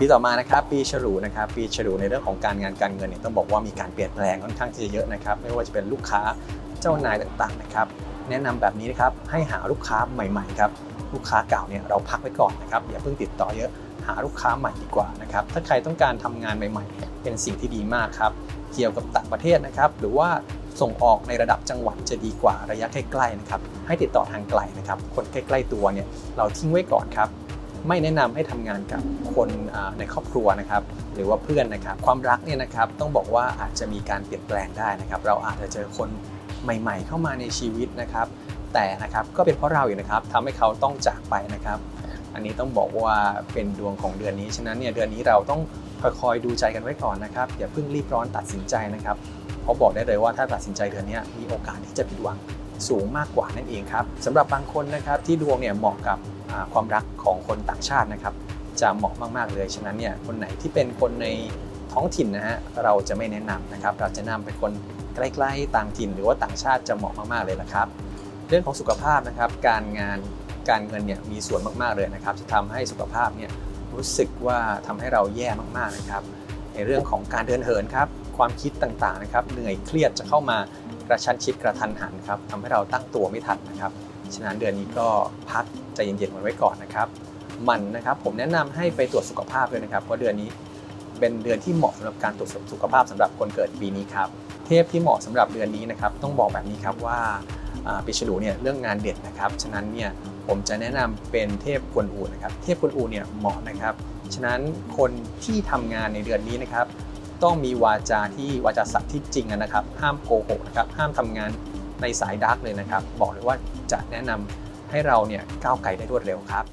ปีต่อมานะครับปีฉลูนะครับปีฉลูในเรื่องของการงานการเงินเนี่ยต้องบอกว่ามีการเปลี่ยนแปลงค่อนข้างที่จะเยอะนะครับไม่ว่าจะเป็นลูกค้าเจ้านายต่างๆนะครับแนะนำแบบนี้นะครับให้หาลูกค้าใหม่ๆครับลูกค้าเก่าเนี่ยเราพักไว้ก่อนนะครับอย่าเพิ่งติดต่อเยอะหาลูกค้าใหม่ดีกว่านะครับถ้าใครต้องการทำงานใหม่ ๆ เป็นสิ่งที่ดีมากครับเกี่ยวกับต่างประเทศนะครับหรือว่าส่งออกในระดับจังหวัดจะดีกว่าระยะใกล้ๆนะครับให้ติดต่อทางไกลนะครับคนใกล้ ๆตัวเนี่ยเราทิ้งไว้ก่อนครับ ไม่แนะนำให้ทำงานกับคนในครอบครัวนะครับหรือว่าเพื่อนนะครับความรักเนี่ยนะครับต้องบอกว่าอาจจะมีการเปลี่ยนแปลงได้นะครับ เราอาจจะเจอคนใหม่ ๆ เข้ามาในชีวิตนะครับ แต่นะครับก็เป็นเพราะเราอยู่นะครับทำให้เขาต้องจากไปนะครับ อันนี้ต้องบอกว่าเป็นดวงของเดือนนี้ฉะนั้นเนี่ยเดือนนี้เราต้องคอยๆดูใจกันไว้ก่อนนะครับอย่าเพิ่งรีบร้อนตัดสินใจนะครับเพราะบอกได้เลยว่าถ้าตัดสินใจเดือนนี้มีโอกาสที่จะผิดหวัง สูงมากกว่านั่นเองครับสำหรับบางคนนะครับที่ดวงเนี่ยเหมาะกับความรักของคนต่างชาตินะครับจะเหมาะมากๆเลยฉะนั้นเนี่ยคนไหนที่เป็นคนในท้องถิ่นนะฮะเราจะไม่แนะนำนะครับ เราจะนำเป็นคนใกล้ๆต่างถิ่น หรือว่าต่างชาติจะเหมาะมากๆเลยละครับ เรื่องของสุขภาพนะครับ การงานการเงินเนี่ยมีส่วนมากๆเลยนะครับ จะทำให้สุขภาพเนี่ยรู้สึกว่าทำให้เราแย่มากๆนะครับ ในเรื่องของการเดินเหินครับความคิดต่างๆนะครับเหนื่อยเครียดจะเข้ามา กระชั้นชิดกระทันหันครับทำให้เราตั้งตัวไม่ทันนะครับฉะนั้นเดือนนี้ก็พักใจเย็นๆมันไว้ก่อนนะครับมันนะครับผมแนะนำให้ไปตรวจสุขภาพด้วยนะครับเพราะเดือนนี้เป็นเดือนที่เหมาะสำหรับการตรวจสุขภาพสำหรับคนเกิดปีนี้ครับเทพที่เหมาะสำหรับเดือนนี้นะครับต้องบอกแบบนี้ครับว่าปีฉลูเนี่ยเรื่องงานเด่นนะครับฉะนั้นเนี่ยผมจะแนะนำเป็นเทพกวนอูนะครับเทพกวนอูเนี่ยเหมาะนะครับฉะนั้นคนที่ทำงานในเดือนนี้นะครับ ต้องมีวาจาที่วาจาสัตย์ที่จริงนะครับ ห้ามโกหกนะครับ ห้ามทำงานในสายดาร์กเลยนะครับ บอกเลยว่าจะแนะนำให้เราเนี่ยก้าวไกลได้รวดเร็วครับ